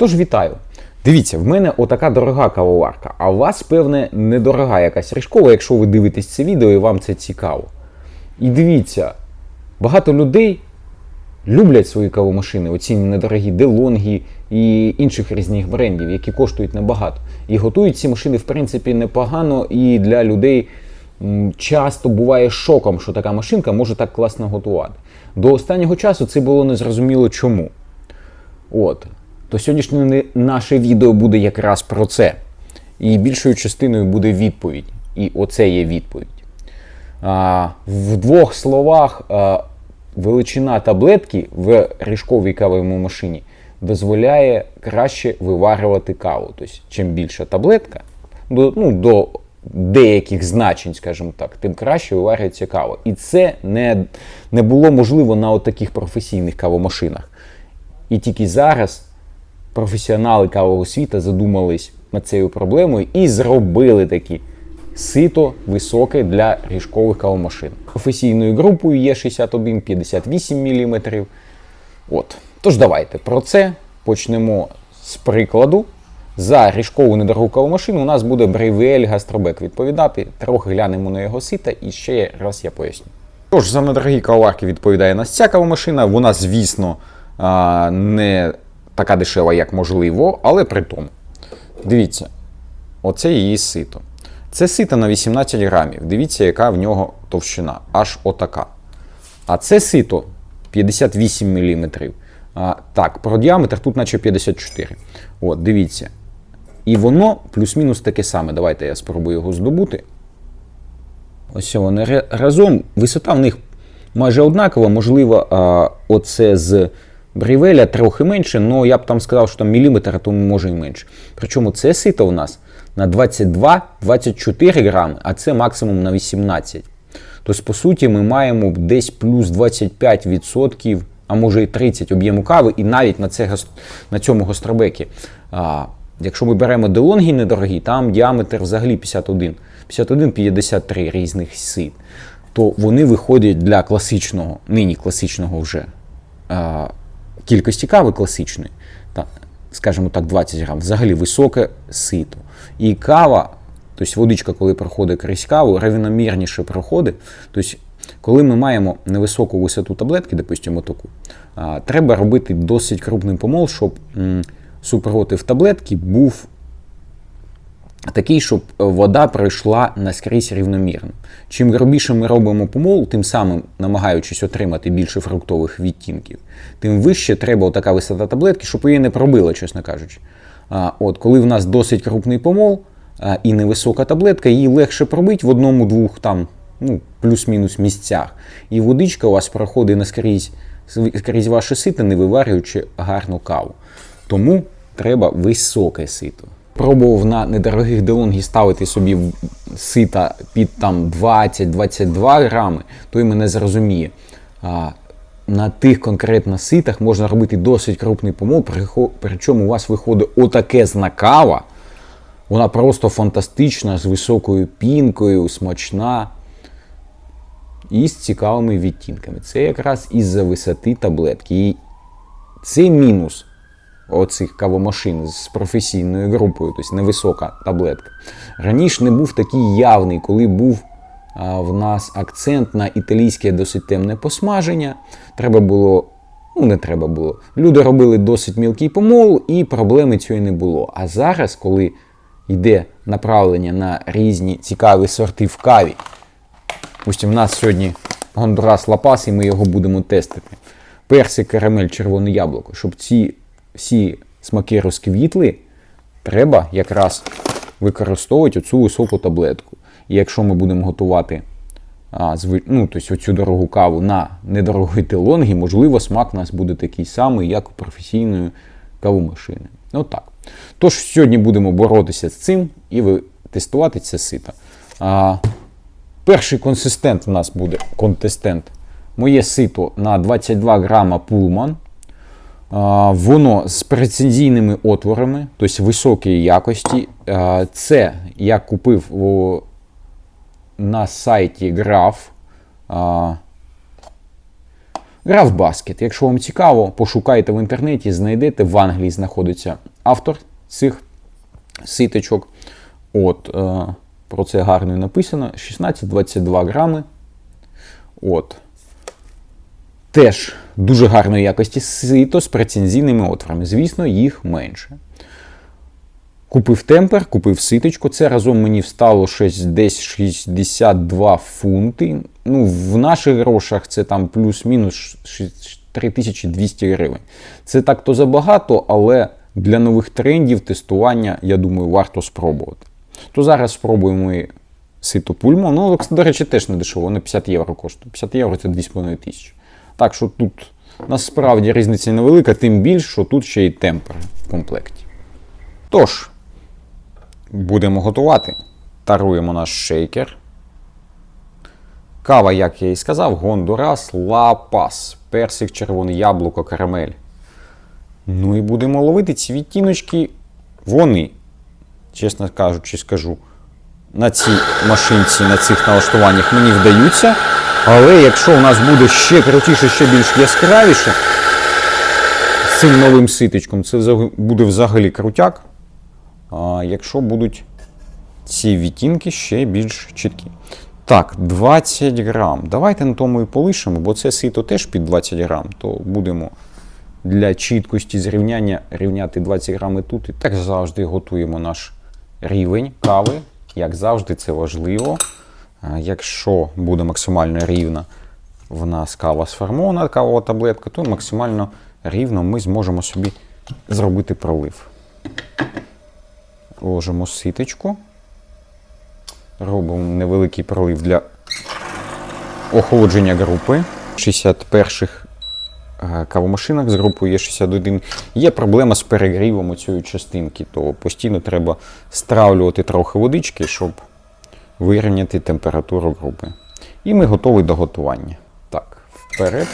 Тож вітаю. Дивіться, в мене отака дорога кавоварка, а у вас, певне, недорога якась ріжкова, якщо ви дивитесь це відео і вам це цікаво. І дивіться, багато людей люблять свої кавомашини, оці недорогі Делонгі і інших різних брендів, які коштують небагато. І готують ці машини, в принципі, непогано, і для людей часто буває шоком, що така машинка може так класно готувати. До останнього часу це було незрозуміло чому. От. То сьогоднішнє наше відео буде якраз про це. І більшою частиною буде відповідь. І оце є відповідь. А, в двох словах, а, величина таблетки в ріжковій кавовій машині дозволяє краще виварювати каву. Тобто, чим більша таблетка, до, ну, до деяких значень, скажімо так, тим краще виварюється кава. І це не, не було можливо на таких професійних кавомашинах. І тільки зараз професіонали кавового світу задумались над цією проблемою і зробили такі сито високе для ріжкових кавомашин. Професійною групою є 61 58 мм. От. Тож давайте про це почнемо з прикладу. За ріжкову недорогу кавомашину у нас буде Брейвель Гастробек відповідати. Трохи глянемо на його сита і ще раз я поясню. Тож, за недорогі кавоварки відповідає нас ця кавомашина. Вона, звісно, не така дешева, як можливо, але при тому. Дивіться, оце її сито. Це сито на 18 грамів. Дивіться, яка в нього товщина. Аж отака. А це сито 58 мм. А, так, про діаметр тут наче 54. От, дивіться. І воно плюс-мінус таке саме. Давайте я спробую його здобути. Ось вони ра- разом. Висота в них майже однакова. Можливо, а, оце з Брівеля трохи менше, але я б там сказав, що там міліметр, а то може і менше. Причому це сито у нас на 22-24 грами, а це максимум на 18. Тобто, по суті, ми маємо десь плюс 25%, а може і 30 об'єму кави, і навіть на, це, на цьому гостробекі. А, якщо ми беремо делонги недорогі, там діаметр взагалі 51, 51-53 різних сит, то вони виходять для класичного, нині класичного вже а, кількості кави класичної, та, скажімо так, 20 грам, взагалі високе сито. І кава, тобто водичка, коли проходить крізь каву, рівномірніше проходить. Тобто, коли ми маємо невисоку висоту таблетки, допустимо таку, треба робити досить крупний помол, щоб супротив таблетки був такий, щоб вода пройшла наскрізь рівномірно. Чим грубіше ми робимо помол, тим самим намагаючись отримати більше фруктових відтінків, тим вище треба така висота таблетки, щоб її не пробило, чесно кажучи. От, коли в нас досить крупний помол і невисока таблетка, її легше пробити в одному-двох там, ну, плюс-мінус місцях. І водичка у вас проходить наскрізь скрізь ваше сито, не виварюючи гарну каву. Тому треба високе сито. Пробував на недорогих делонгі ставити собі сита під там 20-22 грами, той мене зрозуміє. На тих конкретно ситах можна робити досить крупний помол, причому у вас виходить отаке кава. Вона просто фантастична, з високою пінкою, смачна і з цікавими відтінками. Це якраз із-за висоти таблетки. І це мінус оцих кавомашин з професійною групою, тобто невисока таблетка. Раніше не був такий явний, коли був в нас акцент на італійське досить темне посмаження. Треба було. Ну, не треба було. Люди робили досить мілкий помол, і проблеми цієї не було. А зараз, коли йде направлення на різні цікаві сорти в каві, Допустим, в нас сьогодні Гондурас Лапас, і ми його будемо тестити. Персик, карамель, червоне яблуко. Щоб ці всі смаки розквітли, треба якраз використовувати оцю високу таблетку. І якщо ми будемо готувати а, ну, тобто оцю дорогу каву на недорогій телонгі, можливо, смак у нас буде такий самий, як у професійної кавомашини. Отак. Тож сьогодні будемо боротися з цим і тестувати це сито. А, Перший консистент у нас буде контестент. Моє сито на 22 грама пулман. Воно з прецензійними отворами, тобто високої якості. Це я купив на сайті Graf. Грав баскет. Якщо вам цікаво, пошукайте в інтернеті, знайдете. В Англії знаходиться автор цих ситочок. От, е, про це гарно написано. 16-22 грами. От. Теж дуже гарної якості сито з прецензійними отворами. Звісно, їх менше. Купив темпер, купив ситочку. Це разом мені встало щось десь 62 фунти. Ну, в наших грошах це там плюс-мінус 3200 гривень. Це так то забагато, але для нових трендів тестування, я думаю, варто спробувати. То зараз спробуємо сито пульмо. Ну, до речі, теж не дешево, воно 50 євро коштує. 50 євро це 2,5 тисячі. Так що тут насправді різниця невелика, тим більше, що тут ще й темпер в комплекті. Тож, будемо готувати. Таруємо наш шейкер. Кава, як я і сказав, Гондурас, Ла-Пас, персик, червоне яблуко, карамель. Ну і будемо ловити ці відтіночки. Вони, чесно кажучи, скажу, на цій машинці, на цих налаштуваннях мені вдаються. Але якщо у нас буде ще крутіше, ще більш яскравіше, з цим новим ситочком, це буде взагалі крутяк. А якщо будуть ці відтінки ще більш чіткі. Так, 20 грам. Давайте на тому і полишимо, бо це сито теж під 20 грам, то будемо для чіткості зрівняння рівняти 20 грам і тут. І так завжди готуємо наш рівень кави. Як завжди, це важливо. Якщо буде максимально рівна в нас кава сформована, кавова таблетка, то максимально рівно ми зможемо собі зробити пролив. Ложимо ситочку. Робимо невеликий пролив для охолодження групи. 61-х е, кавомашинах з групою Є61 є проблема з перегрівом цієї частинки, то постійно треба стравлювати трохи водички, щоб вирівняти температуру групи. І ми готові до готування. Так, вперед.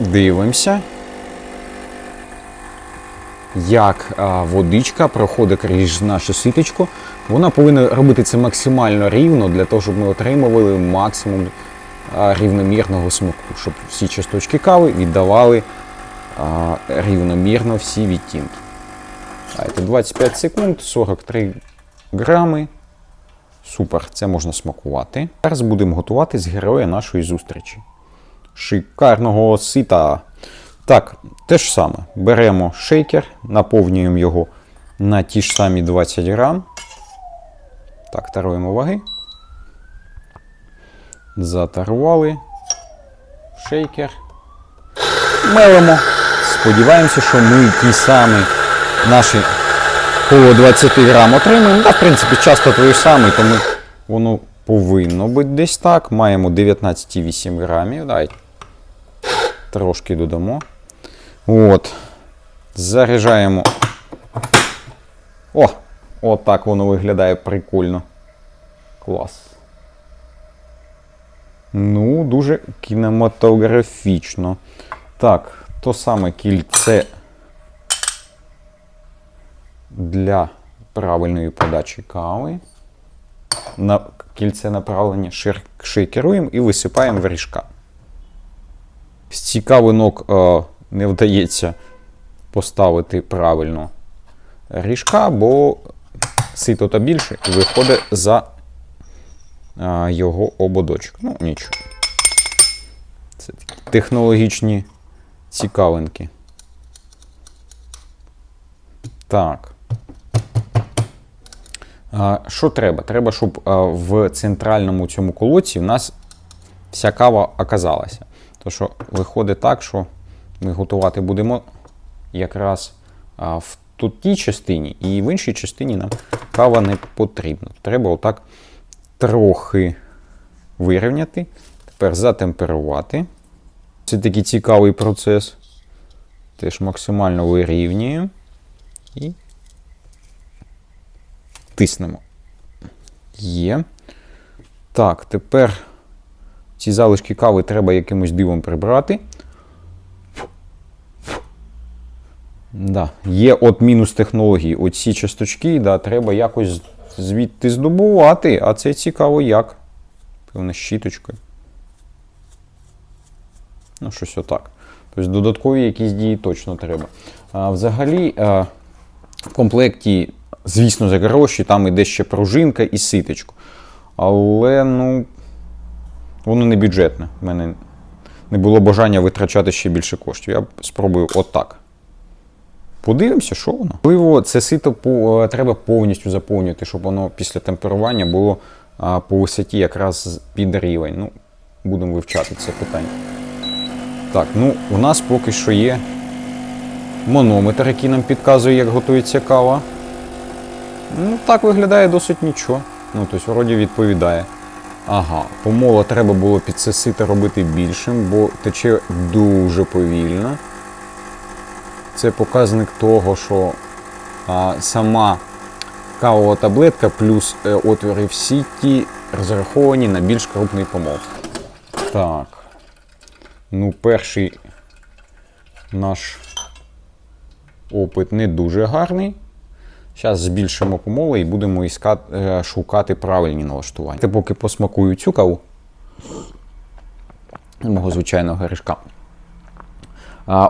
Дивимося, як водичка проходить крізь наше ситочко. Вона повинна робити це максимально рівно для того, щоб ми отримували максимум рівномірного смаку, щоб всі часточки кави віддавали рівномірно всі відтінки. Дайте 25 секунд, 43 грами. Супер, це можна смакувати. Зараз будемо готувати з героя нашої зустрічі. Шикарного сита. Так, те ж саме. Беремо шейкер, наповнюємо його на ті ж самі 20 грам. Так, таруємо ваги. Затарували. Шейкер. Мелимо. Сподіваємося, що ми ті самі наші коло 20 грам отримаємо. Та, в принципі, часто той самий, тому воно повинно бути десь так. Маємо 19,8 грамів. Давайте трошки додамо. От. Заряджаємо. О! Отак воно виглядає прикольно. Клас. Ну, дуже кінематографічно. Так, то саме кільце для правильної подачі кави. На кільце направлення шейкеруємо і висипаємо в ріжка. З цікавинок е, не вдається поставити правильно ріжка, бо сито та більше виходить за е, його ободочок. Ну, нічого. Це технологічні цікавинки. Так. Що треба? Треба, щоб в центральному цьому колодці в нас вся кава оказалася. То що виходить так, що ми готувати будемо якраз в тій частині, і в іншій частині нам кава не потрібна. Треба отак трохи вирівняти, тепер затемперувати. Це такий цікавий процес. Теж максимально вирівнюємо і тиснемо. Є. Так, тепер ці залишки кави треба якимось дивом прибрати. Да. Є от мінус технології. Оці часточки, да, треба якось звідти здобувати, а це цікаво як. Певно, щіточкою. Ну, щось отак. Тобто додаткові якісь дії точно треба. А, взагалі, а, в комплекті, звісно, за гроші, там іде ще пружинка і ситочко. Але, ну, воно не бюджетне. У мене не було бажання витрачати ще більше коштів. Я спробую отак. Подивимося, що воно. Можливо, це сито е, треба повністю заповнювати, щоб воно після темперування було по висоті якраз під рівень. Ну, будемо вивчати це питання. Так, ну у нас поки що є манометр, який нам підказує, як готується кава. Ну, так виглядає досить нічого. Ну, тобто, вроді відповідає. Ага, помоло треба було під це сито робити більшим, бо тече дуже повільно. Це показник того, що а, сама кавова таблетка плюс е, отвори в сіті розраховані на більш крупний помол. Так. Ну, перший наш опит не дуже гарний. Зараз збільшимо помоли і будемо іскати, е, шукати правильні налаштування. Я поки посмакую цю каву мого звичайного горішка.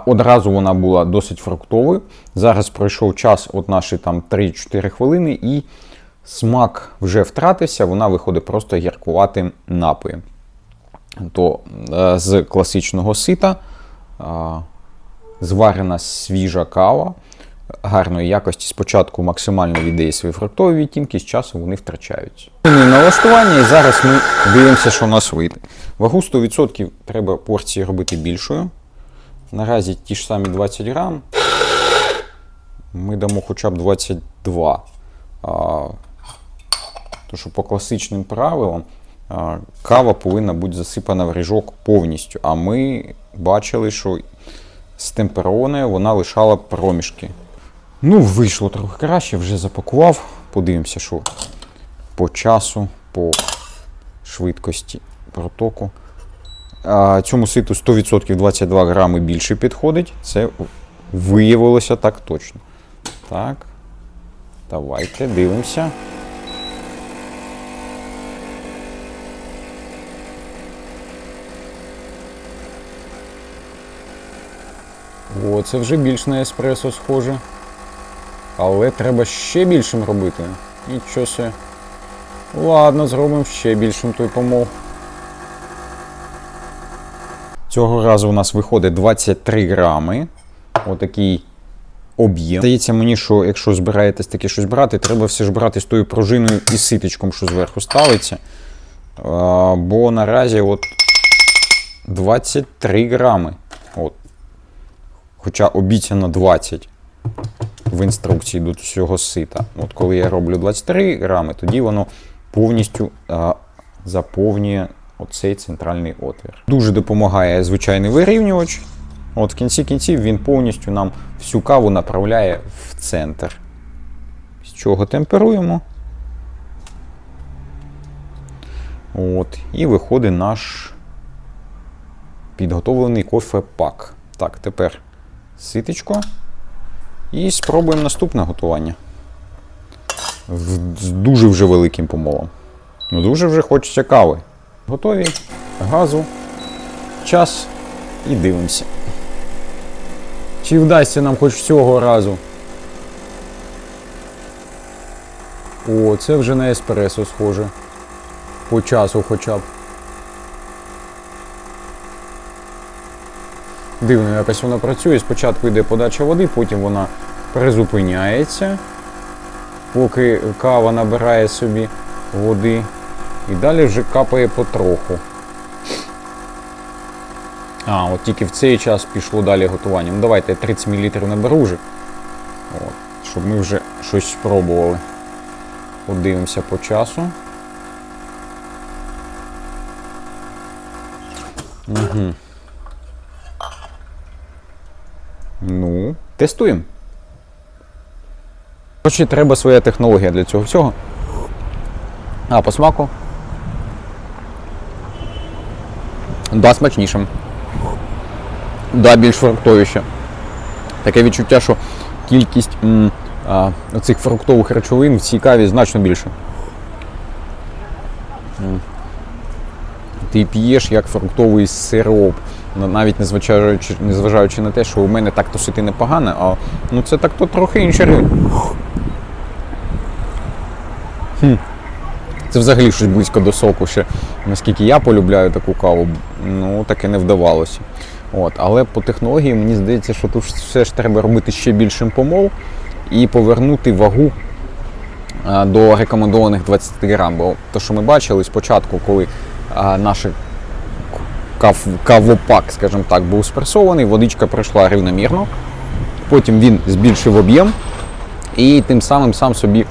Одразу вона була досить фруктовою. Зараз пройшов час, от наші там 3-4 хвилини, і смак вже втратився, вона виходить просто гіркуватим напоєм. То е, з класичного сита зварена свіжа кава гарної якості. Спочатку максимально віддає свої фруктові відтінки, з часом вони втрачаються. Налаштування, і зараз ми дивимося, що у нас вийде. Вагу 100% треба порції робити більшою. Наразі ті ж самі 20 грам. Ми дамо хоча б 22. А, то, що по класичним правилам кава повинна бути засипана в ріжок повністю. А ми бачили, що з темперованою вона лишала проміжки. Ну, вийшло трохи краще, вже запакував. Подивимося, що по часу, по швидкості протоку. А, Цьому ситу 100% 22 грами більше підходить. Це виявилося так точно. Так. Давайте дивимося. О, це вже більш на еспресо схоже. Але треба ще більшим робити. Нічого себе. Ладно, зробимо ще більшим той помол. Цього разу у нас виходить 23 грами. Отакий об'єм. Здається мені, що якщо збираєтесь таке щось брати, треба все ж брати з тою пружиною і ситочком, що зверху ставиться. А, бо наразі от 23 грами. От. Хоча обіцяно 20 в інструкції до цього сита. От коли я роблю 23 грами, тоді воно повністю а, заповнює оцей центральний отвір. Дуже допомагає звичайний вирівнювач. От в кінці кінців він повністю нам всю каву направляє в центр. З чого темперуємо. От, І виходить наш підготовлений кофе-пак. Так, тепер ситечко. І спробуємо наступне готування. З дуже вже великим помолом. Ну, дуже вже хочеться кави. Готові, газу, час і дивимося. Чи вдасться нам хоч цього разу? О, це вже на еспресо схоже. По часу хоча б. Дивно, якось вона працює. Спочатку йде подача води, потім вона призупиняється, поки кава набирає собі води. І далі вже капає потроху. А, от тільки в цей час пішло далі готування. Ну давайте я 30 мл наберу вже. От, щоб ми вже щось спробували. Подивимося по часу. Угу. Ну, тестуємо. Коротше, треба своя технологія для цього всього. А, по смаку. Да, смачнішим. Да, більш фруктовіше. Таке відчуття, що кількість м, а, оцих фруктових речовин в цій каві значно більше. Ти п'єш як фруктовий сироп. Навіть незважаючи, незважаючи на те, що у мене так тусити непогано, а ну це так то трохи рівень. Хм. Це взагалі щось близько до соку ще. Наскільки я полюбляю таку каву, ну таке не вдавалося. От, але по технології мені здається, що тут все ж треба робити ще більшим помол і повернути вагу до рекомендованих 20 грам. Бо то, що ми бачили спочатку, коли наш кав, кавопак, скажімо так, був спресований, водичка пройшла рівномірно, потім він збільшив об'єм і тим самим сам собі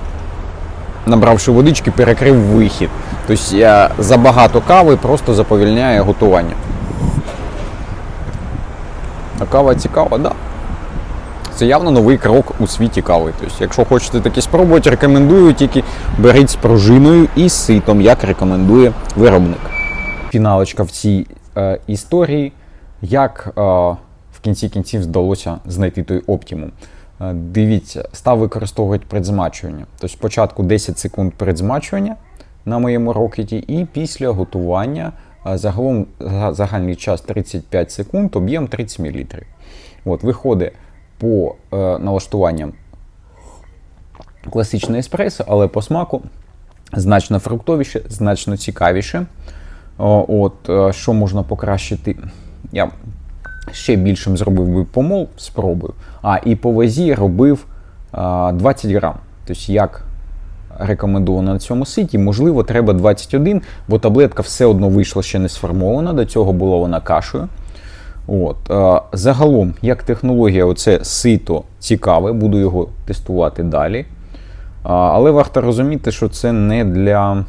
набравши водички, перекрив вихід. Тобто я забагато кави просто заповільняє готування. А кава цікава, так. Да. Це явно новий крок у світі кави. Тобто, якщо хочете такі спробувати, рекомендую тільки беріть з пружиною і ситом, як рекомендує виробник. Фіналочка в цій е, історії, як е, в кінці кінців вдалося знайти той оптимум. Е, Дивіться, став використовувати предзмачування. Тобто спочатку 10 секунд предзмачування на моєму рокеті, і після готування е, загалом за- загальний час 35 секунд, об'єм 30 мл. От, виходить по е, налаштуванням класичне еспресо, але по смаку значно фруктовіше, значно цікавіше. О, От, е, що можна покращити? Я ще більшим зробив би помол, спробую. А, і по вазі робив а, 20 грам. Тобто, як рекомендовано на цьому ситі, можливо, треба 21, бо таблетка все одно вийшла ще не сформована, до цього була вона кашею. От, загалом, як технологія, оце сито цікаве, буду його тестувати далі. Але варто розуміти, що це не для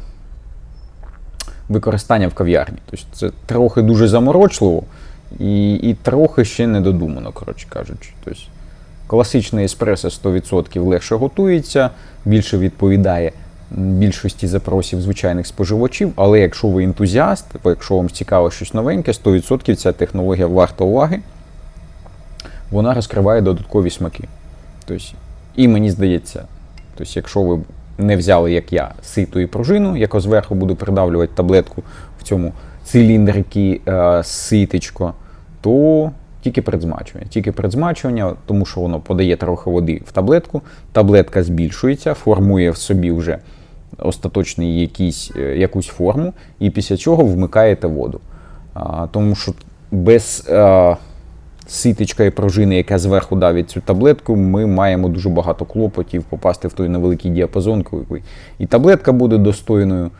використання в кав'ярні. Тобто це трохи дуже заморочливо і, і трохи ще не додумано, коротше кажучи. Тобто, класичний еспресо 100% легше готується, більше відповідає більшості запросів звичайних споживачів. Але якщо ви ентузіаст, або якщо вам цікаво щось новеньке, 100% ця технологія варта уваги. Вона розкриває додаткові смаки. Тобто, і мені здається, тобто, якщо ви не взяли, як я, сито і пружину, яко зверху буду придавлювати таблетку в цьому циліндрики е, ситечко, то тільки предзмачування. Тільки предзмачування, тому що воно подає трохи води в таблетку, таблетка збільшується, формує в собі вже остаточний якийсь, е, якусь форму, і після чого вмикаєте воду. А, тому що без е, ситечка і пружини, яка зверху давить цю таблетку, ми маємо дуже багато клопотів попасти в той невеликий діапазон, коли і таблетка буде достойною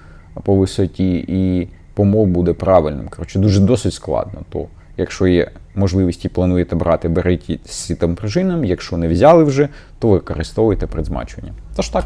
по висоті, і помол буде правильним. Коротше, дуже досить складно. То, якщо є можливість і плануєте брати, беріть з ситом пружином. Якщо не взяли вже, то використовуйте предзмачування. Тож так,